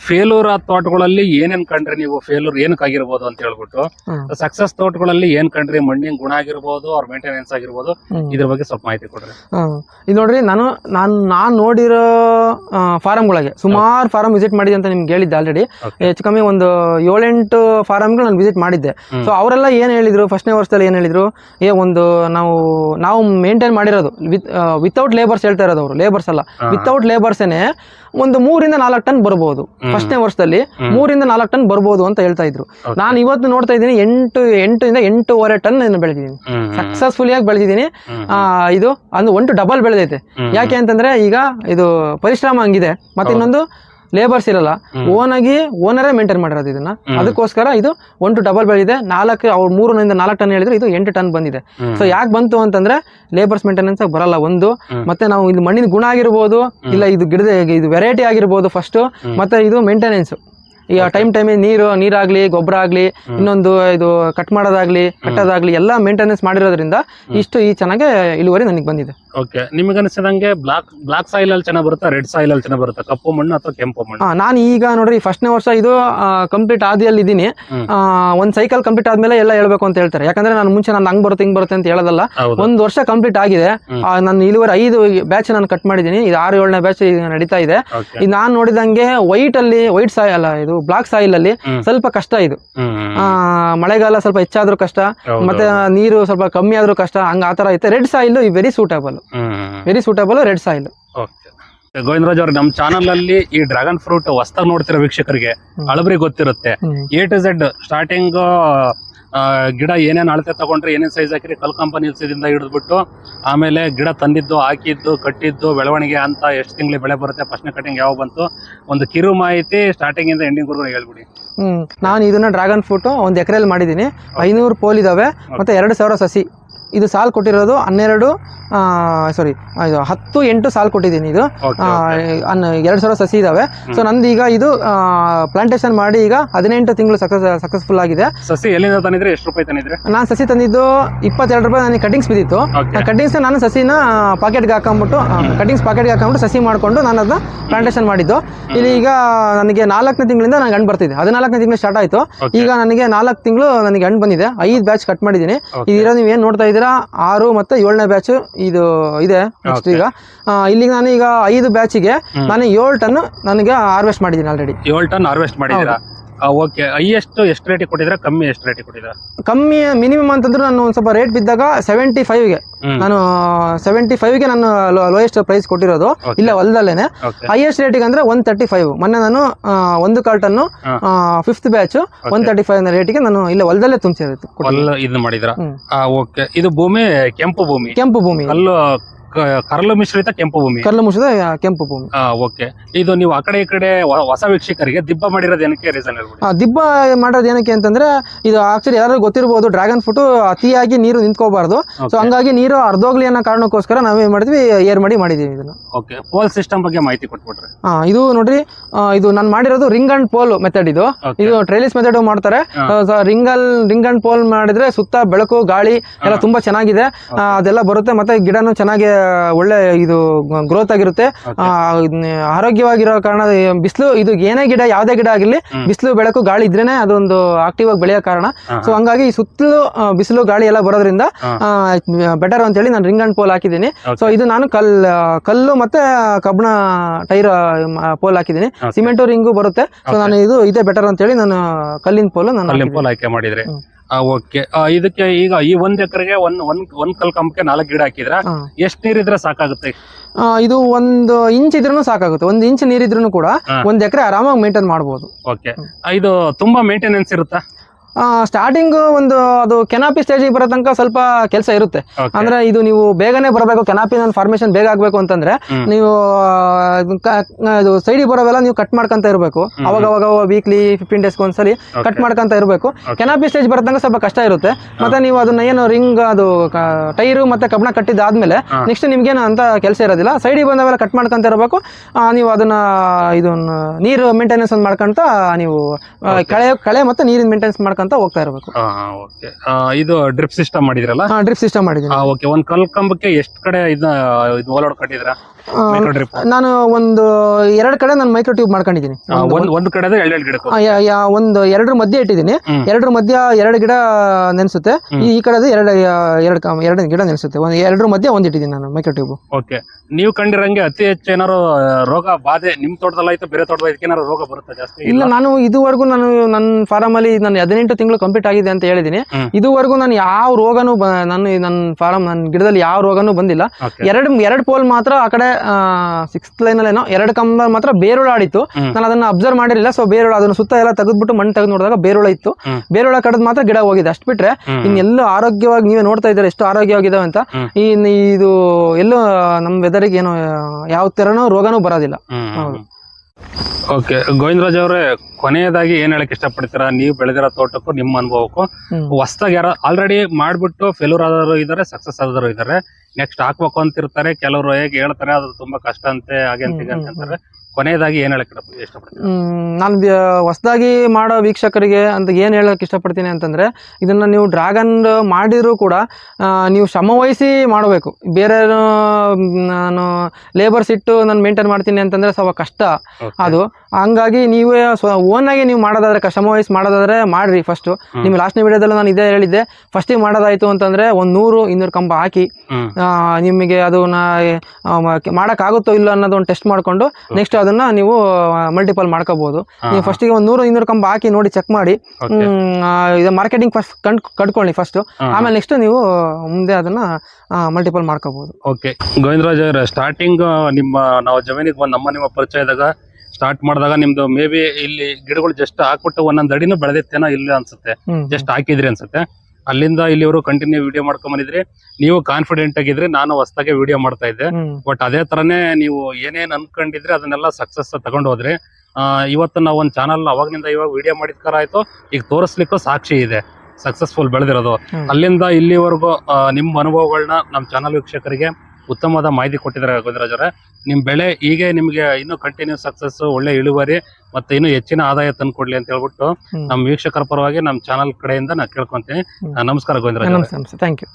ಫೇಲ್ಯೂರ್ ಆ ತೋಟಗಳಲ್ಲಿ ಏನೇನ್ ಕಂಡ್ರಿ ನೀವು? ಫೇಲ್ಯೂರ್ ಏನಕ್ ಆಗಿರ್ಬೋದು ಅಂತ ಹೇಳ್ಬಿಟ್ಟು. ಸಕ್ಸಸ್ ತೋಟಗಳಲ್ಲಿ ಏನ್ ಕಂಡ್ರಿ? ಮಣ್ಣಿನ ಗುಣ ಆಗಿರ್ಬೋದು ಅವ್ರ ಮೇಂಟೆನೆನ್ಸ್ ಆಗಿರ್ಬೋದು. ಇದ್ರ ಬಗ್ಗೆ ಸ್ವಲ್ಪ ಮಾಹಿತಿ ಕೊಡ್ರಿ. ಇದು ನೋಡ್ರಿ ನಾನು ನಾನು ನಾನ್ ನೋಡಿರೋ ಫಾರಂಗಳಿಗೆ ಸುಮಾರು ಫಾರಂ ವಿಸಿಟ್ ಮಾಡಿದೆ ಅಂತ ನಿಮ್ಗೆ ಹೇಳಿದ್ದೆ ಆಲ್ರೆಡಿ ಹೆಚ್ಚು ಕಮ್ಮಿ ಒಂದು ಏಳೆಂಟು ಫಾರಂಗಳು ನಾನು ವಿಸಿಟ್ ಮಾಡಿದ್ದೆ. ಸೊ ಅವರೆಲ್ಲ ಏನ್ ಹೇಳಿದ್ರು? ಫಸ್ಟ್ನೇ ವರ್ಷದಲ್ಲಿ ಏನು ಹೇಳಿದ್ರು ಏ ಒಂದು ನಾವು ನಾವು ಮೇಂಟೈನ್ ಮಾಡಿರೋದು ವಿತ್ ವಿತೌಟ್ ಲೇಬರ್ಸ್ ಹೇಳ್ತಾ ಇರೋದು ಅವರು ಲೇಬರ್ಸ್ ಅಲ್ಲ. ವಿತೌಟ್ ಲೇಬರ್ಸೇನೆ ಒಂದು ಮೂರಿಂದ ನಾಲ್ಕು ಟನ್ ಬರ್ಬೋದು. ಫಸ್ಟ್ನೇ ವರ್ಷದಲ್ಲಿ. ಮೂರಿಂದ ನಾಲ್ಕು ಟನ್ ಬರ್ಬೋದು ಅಂತ ಹೇಳ್ತಾ ಇದ್ರು. ನಾನು ಇವತ್ತು ನೋಡ್ತಾ ಇದ್ದೀನಿ ಎಂಟು ಎಂಟರಿಂದ ಎಂಟೂವರೆ ಟನ್ ನಾನು ಬೆಳೆದಿದ್ದೀನಿ. ಸಕ್ಸಸ್ಫುಲಿ ಆಗಿ ಸಕ್ಸಸ್ಫುಲಿಯಾಗಿ ಬೆಳೆದಿದ್ದೀನಿ ಇದು ಅಂದ್ರೆ ಒನ್ ಟು ಡಬಲ್ ಬೆಳೆದೈತೆ ಯಾಕೆ ಅಂತಂದ್ರೆ ಈಗ ಇದು ಪರಿಶ್ರಮ ಹಂಗಿದೆ. ಮತ್ತೆ ಇನ್ನೊಂದು ಲೇಬರ್ಸ್ ಇರಲ್ಲ. ಓನ್ ಆಗಿ ಓನರೇ ಮೇಂಟೈನ್ ಮಾಡಿರೋದು ಇದನ್ನ. ಅದಕ್ಕೋಸ್ಕರ ಇದು ಒನ್ ಟು ಡಬಲ್ ಬೆಳೆದಿದೆ. ನಾಲ್ಕು ಅವ್ರು ಮೂರರಿಂದ ನಾಲ್ಕು ಟನ್ ಹೇಳಿದ್ರೆ ಇದು ಎಂಟು ಟನ್ ಬಂದಿದೆ. ಸೊ ಯಾಕೆ ಬಂತು ಅಂತಂದ್ರೆ ಲೇಬರ್ಸ್ ಮೇಂಟೆನೆನ್ಸ್ ಬರಲ್ಲ ಒಂದು. ಮತ್ತೆ ನಾವು ಇದು ಮಣ್ಣಿನ ಗುಣ ಆಗಿರ್ಬೋದು ಇಲ್ಲ ಇದು ಗಿಡದ ಇದು ವೆರೈಟಿ ಆಗಿರ್ಬೋದು ಫಸ್ಟ್ ಮತ್ತೆ ಇದು ಮೇಂಟೆನೆನ್ಸ್ ಈಗ ಟೈಮ್ ಟೈಮ್ ನೀರು ನೀರಾಗ್ಲಿ ಗೊಬ್ಬರ ಆಗ್ಲಿ ಇನ್ನೊಂದು ಇದು ಕಟ್ ಮಾಡೋದಾಗ್ಲಿ ಕಟ್ಟೋದಾಗ್ಲಿ ಎಲ್ಲ ಮೇಂಟೆನೆನ್ಸ್ ಮಾಡಿರೋದ್ರಿಂದ ಇಷ್ಟು ಈ ಚೆನ್ನಾಗೆ ಇಳುವರಿ ನನಗೆ ಬಂದಿದೆ. ಓಕೆ ನಿಮಗೆ ಅನಿಸಿದಂಗೆ ಬ್ಲಾಕ್ ಬ್ಲಾಕ್ ಸಾಯಿಲ್ ಅಲ್ಲಿ ಚೆನ್ನಾಗಿ ಬರುತ್ತಾ? ರೆಡ್ ಸಾಯಿಲ್ ಅಲ್ಲಿ ಚೆನ್ನಾಗಿ ಬರುತ್ತಾ? ಕಪ್ಪು ಮಣ್ಣು ಅಥವಾ ಕೆಂಪು ಮಣ್ಣು? ನಾನು ಈಗ ನೋಡ್ರಿ ಫಸ್ಟ್ನೇ ವರ್ಷ ಇದು ಕಂಪ್ಲೀಟ್ ಆದಿಯಲ್ಲಿ ಇದ್ದೀನಿ ಒಂದ್ ಸೈಕಲ್ ಕಂಪ್ಲೀಟ್ ಆದ್ಮೇಲೆ ಎಲ್ಲ ಹೇಳ್ಬೇಕು ಅಂತ ಹೇಳ್ತಾರೆ. ಯಾಕಂದ್ರೆ ನಾನು ಮುಂಚೆ ನಾನು ಹಂಗ್ ಬರುತ್ತೆ ಹಿಂಗ್ ಬರುತ್ತೆ ಅಂತ ಹೇಳೋದಲ್ಲ. ಒಂದ್ ವರ್ಷ ಕಂಪ್ಲೀಟ್ ಆಗಿದೆ. ನಾನು ಇಳುವರಿ ಐದು ಬ್ಯಾಚ್ ನಾನು ಕಟ್ ಮಾಡಿದ್ದೀನಿ. ಇದು ಆರು ಏಳನೇ ಬ್ಯಾಚ್ ನಡೀತಾ ಇದೆ. ನಾನು ನೋಡಿದಂಗೆ ವೈಟ್ ಅಲ್ಲಿ ವೈಟ್ ಸಾಯಿಲ್ ಅಲ್ಲ ಇದು ಬ್ಲಾಕ್ ಸಾಯಿಲ್ ಅಲ್ಲಿ ಸ್ವಲ್ಪ ಕಷ್ಟ ಇದು. ಮಳೆಗಾಲ ಸ್ವಲ್ಪ ಹೆಚ್ಚಾದ್ರೂ ಕಷ್ಟ ಮತ್ತೆ ನೀರು ಸ್ವಲ್ಪ ಕಮ್ಮಿ ಆದ್ರೂ ಕಷ್ಟ ಹಂಗ ಆತರ ತರ ಐತೆ. Red soil very suitable very suitable red soil Govindaraj ಅವ್ರ ನಮ್ಮ ಚಾನಲ್ ಅಲ್ಲಿ ಈ ಡ್ರ್ಯಾಗನ್ ಫ್ರೂಟ್ ಹೊಸ್ತಾಗ ನೋಡ್ತಿರೋ ವೀಕ್ಷಕರಿಗೆ ಅಳಬ್ರಿ ಗೊತ್ತಿರುತ್ತೆ. ಎ ಟು ಝೆಡ್ ಸ್ಟಾರ್ಟಿಂಗ್ ಗಿಡ ಏನೇನ್ ಅಳತೆ ತಗೊಂಡ್ರೆ ಏನೇನ್ ಸೈಜ್ ಹಾಕಿರಿ ಕಲ್ ಕಂಪನಿ ನಿಲ್ಸಿದಿಂದ ಹಿಡಿದ್ಬಿಟ್ಟು ಆಮೇಲೆ ಗಿಡ ತಂದಿದ್ದು ಹಾಕಿದ್ದು ಕಟ್ಟಿದ್ದು ಬೆಳವಣಿಗೆ ಅಂತ ಎಷ್ಟು ತಿಂಗಳು ಬೆಳೆ ಬರುತ್ತೆ ಫಸ್ಟ್ನೇ ಕಟಿಂಗ್ ಯಾವ ಬಂತು ಒಂದು ಕಿರು ಮಾಹಿತಿ ಸ್ಟಾರ್ಟಿಂಗ್ ಇಂದ ಎಂಡಿಂಗ್ ವರ್ಗು ಹೇಳ್ಬಿಡಿ. ಹ್ಮ್ ನಾನು ಇದನ್ನ ಡ್ರ್ಯಾಗನ್ ಫ್ರೂಟ್ ಒಂದು ಎಕರೆಯಲ್ಲಿ ಮಾಡಿದ್ದೀನಿ ಐನೂರು ಪೋಲ್ ಇದಾವೆ ಮತ್ತೆ ಎರಡು ಸಾವಿರ ಸಸಿ. ಇದು ಸಾಲ್ ಕೊಟ್ಟಿರೋದು ಹನ್ನೆರಡು ಸಾರಿ ಇದು ಹತ್ತು ಎಂಟು ಸಾಲ್ ಕೊಟ್ಟಿದ್ದೀನಿ ಇದು. ಎರಡು ಸಾವಿರ ಸಸಿ ಇದಾವೆ. ಸೊ ನಂದು ಈಗ ಇದು ಪ್ಲಾಂಟೇಶನ್ ಮಾಡಿ ಈಗ ಹದಿನೆಂಟು ತಿಂಗಳು ಸಕ್ಸಸ್ ಸಕ್ಸಸ್ಫುಲ್ ಆಗಿದೆ. ಸಸಿ ಎಲ್ಲಿಂದ ತಂದಿದ್ರೆ? ಎಷ್ಟು ರೂಪಾಯಿ ತಂದಿದ್ರೆ? ನಾನು ಸಸಿ ತಂದಿದ್ದು ಇಪ್ಪತ್ತೆರಡು ರೂಪಾಯಿ ನನಗೆ ಕಟಿಂಗ್ಸ್ ಬಿದ್ದಿತ್ತು. ಕಟಿಂಗ್ಸ್ ನಾನು ಸಸಿನ ಪಾಕೆಟ್ಗೆ ಹಾಕೊಂಡ್ಬಿಟ್ಟು ಕಟಿಂಗ್ಸ್ ಪಾಕೆಟ್ಗೆ ಹಾಕೊಂಡ್ಬಿಟ್ಟು ಸಸಿ ಮಾಡಿಕೊಂಡು ನಾನು ಅದನ್ನ ಪ್ಲಾಂಟೇಶನ್ ಮಾಡಿದ್ದು. ಇಲ್ಲಿ ಈಗ ನನಗೆ ನಾಲ್ಕನೇ ತಿಂಗಳಿಂದ ನನಗೆ ಹಣ್ಣು ಬರ್ತಿದೆ. ಹದಿನಾಲ್ಕನೇ ತಿಂಗಳು ಸ್ಟಾರ್ಟ್ ಆಯಿತು. ಈಗ ನನಗೆ ನಾಲ್ಕು ತಿಂಗಳು ನನಗೆ ಹಣ್ಣು ಬಂದಿದೆ. ಐದು ಬ್ಯಾಚ್ ಕಟ್ ಮಾಡಿದ್ದೀನಿ. ಈಗ ಇದಿರೋ ನೀವು ಏನು ನೋಡ್ತಾ ಇದ್ದೀರಾ? ಆರು ಮತ್ತೆ ಏಳನೇ ಬ್ಯಾಚ್ ಇದು ಇದೆ ನೆಕ್ಸ್ಟ್ ಈಗ. ಇಲ್ಲಿ ಇಲ್ಲಿಗೆ ನಾನು ಈಗ ಐದು ಬ್ಯಾಚಿಗೆ ನಾನು ಏಳು ಟನ್ ನನಗೆ ಹಾರ್ವೆಸ್ಟ್ ಮಾಡಿದ್ದೀನಿ ಆಲ್ರೆಡಿ ಏಳು ಟನ್ ಹಾರ್ವೆಸ್ಟ್ ಮಾಡಿದ್ದೀರಾ? ಓಕೆ ಹೈಯೆಸ್ಟ್ ಎಷ್ಟು ರೇಟಿಗೆ ಕೊಟ್ಟಿದ್ದೀರಾ? ಕಮ್ಮಿ ಎಷ್ಟು ರೇಟಿಗೆ ಕಮ್ಮಿ ಮಿನಿಮಮ್ ಅಂತಂದ್ರೆ ನಾನು ಒಂದು ಸ್ವಲ್ಪ ರೇಟ್ ಬಿದ್ದಾಗ ಸೆವೆಂಟಿ ಫೈವ್ಗೆ ನಾನು ಸೆವೆಂಟಿ ಫೈವ್ಗೆ ನಾನು ಲೋಯೆಸ್ಟ್ ಪ್ರೈಸ್ ಕೊಟ್ಟಿರೋದು. ಇಲ್ಲ ಹೊಲದಲ್ಲೇನೆ. ಹೈಯೆಸ್ಟ್ ರೇಟಿಗೆ ಅಂದ್ರೆ ಒನ್ ತರ್ಟಿ ಫೈವ್ ಮೊನ್ನೆ ನಾನು ಒಂದು ಕಾರ್ಟನ್ನು. Fifth batch one thirty five ರೇಟಿಗೆ ನಾನು ಇಲ್ಲ ಹೊಲದಲ್ಲೇ ತುಂಬಿಸಿರುತ್ತೆ ಇದು ಮಾಡಿದ್ರ. ಓಕೆ ಇದು ಭೂಮಿ ಕೆಂಪು ಭೂಮಿ? ಕೆಂಪು ಭೂಮಿ. ಕಲ್ಲು ಕ- ಕರಲು ಮಿಶ್ರಿತ ಕೆಂಪು ಭೂಮಿ. ಕರ್ಲು ಮಿಶ್ರಿತ ಕೆಂಪು ಭೂಮಿ. ಓಕೆ. ಇದು ನೀವು ಆ ಕಡೆ ಈ ಕಡೆ ವ- ಹೊಸ ವೀಕ್ಷಕರಿಗೆ ದಿಬ್ಬ ಮಾಡಿರೋದು ಏನಕ್ಕೆ ರೀಸನ್ ಹೇಳ್ಬಿಡಿ? ಆ, ದಿಬ್ಬ ಮಾಡೋದು ಏನಕ್ಕೆ ಅಂತಂದ್ರೆ ಇದು ಆಕ್ಚುಲಿ ಯಾರು ಗೊತ್ತಿರ್ಬೋದು ಡ್ರ್ಯಾಗನ್ ಫ್ರೂಟ್ ಅತಿಯಾಗಿ ನೀರು ನಿಂತ್ಕೋಬಾರ್ದು ಸೊ Okay. ಹಂಗಾಗಿ ನೀರು ಅರ್ಧೋಗ್ಲಿ ಅನ್ನೋ ಕಾರಣಕ್ಕೋಸ್ಕರ ನಾವೇನ್ ಮಾಡಿದ್ವಿ ಏರ್ ಮಾಡಿ ಮಾಡಿದೀವಿ ಇದನ್ನ. ಓಕೆ. ಪೋಲ್ ಸಿಸ್ಟಮ್ ಬಗ್ಗೆ ಮಾಹಿತಿ ಕೊಟ್ಬಿಟ್ರಿ. ಆ, ಇದು ನೋಡ್ರಿ ಆ, ಇದು ನಾನು ಮಾಡಿರೋದು ರಿಂಗ್ ಅಂಡ್ ಪೋಲ್ ಮೆಥಡ್ ಇದು. Okay. ಇದು ಟ್ರೇಲಿಸ್ ಮೆಥಡ್ ಮಾಡ್ತಾರೆ. ಹಾ. ಅಲ್ ರಿಂಗ್ ಅಂಡ್ ಪೋಲ್ ಮಾಡಿದ್ರೆ ಸುತ್ತ ಬೆಳಕು ಗಾಳಿ ಎಲ್ಲ ತುಂಬಾ ಚೆನ್ನಾಗಿದೆ. ಆ, ಅದೆಲ್ಲ ಬರುತ್ತೆ ಮತ್ತೆ ಗಿಡನು ಚೆನ್ನಾಗಿ ಒಳ್ಳೆ ಇದು ಗ್ರೋತ್ ಆಗಿರುತ್ತೆ. ಆರೋಗ್ಯವಾಗಿರೋ ಕಾರಣ ಬಿಸಿಲು ಇದು ಏನೇ ಗಿಡ ಯಾವುದೇ ಗಿಡ ಆಗಿರ್ಲಿ. ಬಿಸಿಲು ಬೆಳಕು ಗಾಳಿ ಇದ್ರೇನೆ ಅದೊಂದು ಆಕ್ಟಿವ್ ಆಗಿ ಬೆಳೆಯೋ ಕಾರಣ. ಸೊ ಹಂಗಾಗಿ ಈ ಸುತ್ತಲೂ ಬಿಸಿಲು ಗಾಳಿ ಎಲ್ಲ ಬರೋದ್ರಿಂದ ಬೆಟರ್ ಅಂತ ಹೇಳಿ ನಾನು ರಿಂಗ್ ಅಂಡ್ ಪೋಲ್ ಹಾಕಿದ್ದೀನಿ. ಸೊ ಇದು ನಾನು ಕಲ್ ಕಲ್ಲು ಮತ್ತೆ ಕಬ್ಬಣ ಟೈರ್ ಪೋಲ್ ಹಾಕಿದ್ದೀನಿ. ಸಿಮೆಂಟ್ ರಿಂಗು ಬರುತ್ತೆ. ಸೊ ನಾನು ಇದು ಇದೇ ಬೆಟರ್ ಅಂತ ಹೇಳಿ ನಾನು ಕಲ್ಲಿನ ಪೋಲ್ ನಾನು ಪೋಲ್ ಆಯ್ಕೆ ಮಾಡಿದ್ರಿ. ಓಕೆ. ಇದಕ್ಕೆ ಈಗ ಈ ಒಂದ್ ಎಕರೆಗೆ ಒಂದ್ ಒಂದ್ ಒಂದ್ ಕಲ್ ಕಂಬಕ್ಕೆ ನಾಲ್ಕು ಗಿಡ ಹಾಕಿದ್ರ ಎಷ್ಟ್ ನೀರಿದ್ರೆ ಸಾಕಾಗುತ್ತೆ? ಆ, ಇದು ಒಂದು ಇಂಚ್ ಇದ್ರೂ ಸಾಕಾಗುತ್ತೆ. ಒಂದ್ ಇಂಚ್ ನೀರಿದ್ರೂ ಕೂಡ. ಒಂದ್ ಎಕರೆ ಆರಾಮಾಗಿ ಮೇಂಟೈನ್ ಮಾಡಬಹುದು ಓಕೆ. ಇದು ತುಂಬಾ ಮೇಂಟೆನೆನ್ಸ್ ಇರುತ್ತಾ? ಸ್ಟಾರ್ಟಿಂಗ್ ಒಂದು ಅದು ಕೆನಾಪಿ ಸ್ಟೇಜಿಗೆ ಬರೋ ತನಕ ಸ್ವಲ್ಪ ಕೆಲಸ ಇರುತ್ತೆ. ಅಂದ್ರೆ ಇದು ನೀವು ಬೇಗನೆ ಬರಬೇಕು ಕೆನಾಪಿ ನನ್ನ ಫಾರ್ಮೇಶನ್ ಬೇಗ ಆಗ್ಬೇಕು ಅಂತಂದ್ರೆ ನೀವು ಇದು ಸೈಡಿಗೆ ಬರೋವೆಲ್ಲ ನೀವು ಕಟ್ ಮಾಡ್ಕೊಂತ ಇರಬೇಕು. ಅವಾಗ ಅವಾಗ ವೀಕ್ಲಿ ಫಿಫ್ಟೀನ್ ಡೇಸ್ಗೆ ಒಂದ್ಸಲಿ ಕಟ್ ಮಾಡ್ಕೊಂತ ಇರಬೇಕು. ಕೆನಾಪಿ ಸ್ಟೇಜ್ ಬರತಂಗ ಸ್ವಲ್ಪ ಕಷ್ಟ ಇರುತ್ತೆ. ಮತ್ತೆ ನೀವು ಅದನ್ನ ಏನು ರಿಂಗ್ ಅದು ಟೈರು ಮತ್ತೆ ಕಬ್ಬಣ ಕಟ್ಟಿದ್ದಾದ್ಮೇಲೆ ಆದ್ಮೇಲೆ ನೆಕ್ಸ್ಟ್ ನಿಮ್ಗೇನು ಅಂತ ಕೆಲಸ ಇರೋದಿಲ್ಲ. ಸೈಡಿಗೆ ಬಂದವೆಲ್ಲ ಕಟ್ ಮಾಡ್ಕೊಂತ ಇರಬೇಕು. ನೀವು ಅದನ್ನ ಇದನ್ನ ನೀರು ಮೇಂಟೆನೆನ್ಸ್ ಮಾಡ್ಕೊಂತ ನೀವು ಕಳೆ ಕಳೆ ಮತ್ತೆ ನೀರಿನ ಮೇಂಟೆನೆನ್ಸ್ ಮಾಡ್ಕೊಂತ ಅಂತ ಹೋಗ್ತಾ ಇರಬೇಕು. ಓಕೆ ಇದು ಡ್ರಿಪ್ ಸಿಸ್ಟಮ್ ಮಾಡಿದ್ರಲ್ಲ? ಹಾ ಡ್ರಿಪ್ ಸಿಸ್ಟಮ್ ಮಾಡಿದ್ರೆ ಓಕೆ ಒಂದ್ ಕಲ್ ಕಂಬಕ್ಕೆ ಎಷ್ಟು ಕಡೆ ಇದನ್ನ ಇದು ಓಲೋಡ್ ಕಟ್ಟಿದ್ರ? ಆ, ನಾನು ಒಂದು ಎರಡು ಕಡೆ ನಾನು ಮೈಕ್ರೋ ಟ್ಯೂಬ್ ಮಾಡ್ಕೊಂಡಿದ್ದೀನಿ. ಒಂದ್ ಒಂದ್ ಕಡೆ ಒಂದು ಎರಡರ ಮಧ್ಯೆ ಇಟ್ಟಿದ್ದೀನಿ. ಎರಡರ ಮಧ್ಯ ಎರಡು ಗಿಡ ನೆನೆಸುತ್ತೆ. ಈ ಈ ಕಡೆ ಎರಡು ಎರಡು ಎರಡು ಗಿಡ ನೆನೆಸುತ್ತೆ. ಒಂದು ಎರಡರ ಮಧ್ಯೆ ಒಂದು ಇಟ್ಟಿದ್ದೀನಿ ನಾನು ಮೈಕ್ರೋ ಟ್ಯೂಬ್. ಓಕೆ. ನೀವು ಕಂಡಿರಂಗೆ ಅತಿ ಹೆಚ್ಚು ಏನಾರು ರೋಗ ಬಾಧೆ ನಿಮ್ ತೋಟದಲ್ಲಿ ಆಯ್ತು ಬೇರೆ ತೋಟದಲ್ಲಿ ಏನಾರು ರೋಗ ಬರುತ್ತೆ ಜಾಸ್ತಿ? ಇಲ್ಲ ನಾನು ಇದುವರೆಗೂ ನಾನು ನನ್ನ ಫಾರಮ್ ಅಲ್ಲಿ ನಾನು ಹದಿನೆಂಟು ತಿಂಗಳು ಕಂಪ್ಲೀಟ್ ಆಗಿದೆ ಅಂತ ಹೇಳಿದ್ದೀನಿ. ಇದುವರೆಗೂ ನಾನು ಯಾವ ರೋಗನೂ ನಾನು ನನ್ನ ಫಾರಂ ನನ್ನ ಗಿಡದಲ್ಲಿ ಯಾವ ರೋಗನೂ ಬಂದಿಲ್ಲ. ಎರಡು ಎರಡು ಪೋಲ್ ಮಾತ್ರ ಆ ಕಡೆ ಸಿಕ್ಸ್ತ್ ಲೈನ್ ಏನೋ ಎರಡು ಕಂಬ ಮಾತ್ರ ಬೇರುಳ ಆಡಿತ್ತು. ನಾನು ಅದನ್ನ ಅಬ್ಸರ್ವ್ ಮಾಡಿರಲಿಲ್ಲ ಸೊ ಬೇರುಳ ಅದನ್ನ ಸುತ್ತ ಎಲ್ಲ ತೆಗೆದ್ಬಿಟ್ಟು ಮಣ್ಣು ತೆಗೆದು ನೋಡಿದಾಗ ಬೇರುಳ ಇತ್ತು. ಬೇರುಳ ಕಡದ್ ಮಾತ್ರ ಗಿಡ ಹೋಗಿದೆ ಅಷ್ಟು ಬಿಟ್ರೆ ಇನ್ನೆಲ್ಲ ಆರೋಗ್ಯವಾಗಿ ನೀವೇ ನೋಡ್ತಾ ಇದ್ದಾರೆ ಎಷ್ಟು ಆರೋಗ್ಯವಾಗಿದ್ದಾವೆ ಅಂತ? ಇನ್ ಇದು ಎಲ್ಲೂ ನಮ್ಮ ವೆದರಿಗೆ ಏನು ಯಾವ ತರನೂ ರೋಗನೂ ಬರೋದಿಲ್ಲ. ಹೌದು. ಓಕೆ ಗೋವಿಂದರಾಜ್ ಅವರೇ ಕೊನೆಯದಾಗಿ ಏನ್ ಹೇಳಕ್ ಇಷ್ಟಪಡ್ತೀರಾ? ನೀವು ಬೆಳೆದಿರೋ ತೋಟಕ್ಕೂ ನಿಮ್ಮ ಅನುಭವಕ್ಕೂ. ಹೊಸದಾಗಿ ಯಾರೋ ಆಲ್ರೆಡಿ ಮಾಡ್ಬಿಟ್ಟು ಫೇಲ್ಯೂರ್ ಆದವರು ಇದಾರೆ ಸಕ್ಸಸ್ ಆದವರು ಇದಾರೆ. ನೆಕ್ಸ್ಟ್ ಹಾಕ್ಬೇಕು ಅಂತಿರ್ತಾರೆ. ಕೆಲವರು ಹೇಗೆ ಹೇಳ್ತಾರೆ ಅದು ತುಂಬಾ ಕಷ್ಟ ಅಂತೆ ಹಾಗೆ ಅಂತ ಅಂತಾರೆ. ಕೊನೆಯದಾಗಿ ಏನ್ ಹೇಳಕ್ ಇಷ್ಟಪಡ್ತೀನಿ ನಾನು ಹೊಸದಾಗಿ ಮಾಡೋ ವೀಕ್ಷಕರಿಗೆ ಅಂತ ಏನು ಹೇಳಕ್ ಇಷ್ಟಪಡ್ತೀನಿ ಅಂತಂದ್ರೆ ಇದನ್ನ ನೀವು ಡ್ರ್ಯಾಗನ್ ಮಾಡಿದ್ರು ಕೂಡ ನೀವು ಶ್ರಮವಹಿಸಿ ಮಾಡಬೇಕು. ಬೇರೆ ನಾನು ಲೇಬರ್ಸ್ ಇಟ್ಟು ನಾನು ಮೇಂಟೈನ್ ಮಾಡ್ತೀನಿ ಅಂತಂದ್ರೆ ಸ್ವಲ್ಪ ಕಷ್ಟ ಅದು. ಹಂಗಾಗಿ ನೀವೇ ಸ್ವ ಆಗಿ ನೀವು ಮಾಡೋದಾದ್ರೆ ಶ್ರಮ ಶ್ರಮವಹಿಸಿ ಮಾಡೋದಾದ್ರೆ ಮಾಡ್ರಿ ಫಸ್ಟ್ ನಿಮ್ ಲಾಸ್ಟ್ ವಿಡಿಯೋದಲ್ಲಿ ನಾನು ಇದೇ ಹೇಳಿದ್ದೆ. ಫಸ್ಟಿಗೆ ಮಾಡೋದಾಯ್ತು ಅಂತಂದ್ರೆ ಒಂದು ನೂರು ಇನ್ನೂರು ಕಂಬ ಹಾಕಿ ನಿಮಗೆ ಅದನ್ನ ಮಾಡಕ್ ಆಗುತ್ತೋ ಮಾಡೋಕ್ಕಾಗುತ್ತೋ ಇಲ್ಲ ಅನ್ನೋದು ಒಂದು ಟೆಸ್ಟ್ ಮಾಡಿಕೊಂಡು ನೆಕ್ಸ್ಟ್ ಅದನ್ನ ನೀವು ಮಲ್ಟಿಪಲ್ ಮಾಡ್ಕೋಬಹುದು ನೀವು ನೀವು ಫಸ್ಟಿಗೆ ಒಂದು ನೂರು ಇನ್ನೂರು ಕಂಬ ಹಾಕಿ ನೋಡಿ ಚೆಕ್ ಮಾಡಿ. ಇದು ಮಾರ್ಕೆಟಿಂಗ್ ಫಸ್ಟ್ ಕಂಡ್ ಕಟ್ಕೊಳ್ಳಿ ಫಸ್ಟ್ ಆಮೇಲೆ ನೆಕ್ಸ್ಟ್ ನೀವು ಮುಂದೆ ಅದನ್ನ ಮಲ್ಟಿಪಲ್ ಮಾಡ್ಕೋಬಹುದು ಓಕೆ ಗೋವಿಂದರಾಜ್ ಅವರ ಸ್ಟಾರ್ಟಿಂಗ್ ನಿಮ್ಮ ನಾವು ಜಮೀನಿಗೆ ಬಂದು ನಮ್ಮ ನಿಮ್ಮ ಪರಿಚಯದಾಗ ಸ್ಟಾರ್ಟ್ ಮಾಡಿದಾಗ ನಿಮ್ದು ಮೇ ಬಿ ಇಲ್ಲಿ ಗಿಡಗಳು ಜಸ್ಟ್ ಹಾಕ್ಬಿಟ್ಟು ಒಂದೊಂದು ಅಡಿನೂ ಬೆಳೆದಿತ್ತೇನೋ ಇಲ್ಲ ಅನ್ಸುತ್ತೆ. ಜಸ್ಟ್ ಹಾಕಿದ್ರಿ ಅನ್ಸುತ್ತೆ. ಅಲ್ಲಿಂದ ಇಲ್ಲಿವರು ಕಂಟಿನ್ಯೂ ವಿಡಿಯೋ ಮಾಡ್ಕೊಂಡ್ ಬಂದಿದ್ರಿ. ನೀವು ಕಾನ್ಫಿಡೆಂಟ್ ಆಗಿದ್ರೆ ನಾನು ಹೊಸದಾಗೆ ವಿಡಿಯೋ ಮಾಡ್ತಾ ಇದ್ದೆ. ಬಟ್ ಅದೇ ತರನೇ ನೀವು ಏನೇನ್ ಅನ್ಕೊಂಡಿದ್ರೆ ಅದನ್ನೆಲ್ಲ ಸಕ್ಸಸ್ ತಗೊಂಡ್ ಹೋದ್ರಿ. ಆ, ಇವತ್ತು ನಾವು ಒಂದು ಚಾನಲ್ ಅವಾಗ್ನಿಂದ ಇವಾಗ ವಿಡಿಯೋ ಮಾಡಿದ್ಕರ ಆಯ್ತು. ಈಗ ತೋರಿಸ್ಲಿಕ್ಕೂ ಸಾಕ್ಷಿ ಇದೆ. ಸಕ್ಸಸ್ಫುಲ್ ಬೆಳೆದಿರೋದು. ಅಲ್ಲಿಂದ ಇಲ್ಲಿವರೆಗೂ ನಿಮ್ ನಿಮ್ಮ ಅನುಭವಗಳನ್ನ ನಮ್ಮ ಚಾನಲ್ ವೀಕ್ಷಕರಿಗೆ ಉತ್ತಮವಾದ ಮಾಹಿತಿ ಕೊಟ್ಟಿದ್ದಾರೆ ಗೋವಿಂದರಾಜ್ ಅವರೇ ನಿಮ್ಮ ಬೆಳೆ ಹೀಗೆ ನಿಮಗೆ ಇನ್ನೂ ಕಂಟಿನ್ಯೂ ಸಕ್ಸಸ್ ಒಳ್ಳೆ ಇಳುವರಿ ಮತ್ತೆ ಇನ್ನೂ ಹೆಚ್ಚಿನ ಆದಾಯ ತಂದ್ಕೊಡ್ಲಿ ಅಂತ ಹೇಳ್ಬಿಟ್ಟು. ನಮ್ಮ ವೀಕ್ಷಕರ ಪರವಾಗಿ ನಮ್ಮ ಚಾನಲ್ ಕಡೆಯಿಂದ ನಾ ಕೇಳ್ಕೊಂತೀನಿ. ನಮಸ್ಕಾರ ಗೋವಿಂದರಾಜ್. ನಮಸ್ತೆ ನಮಸ್ತೆ. Thank you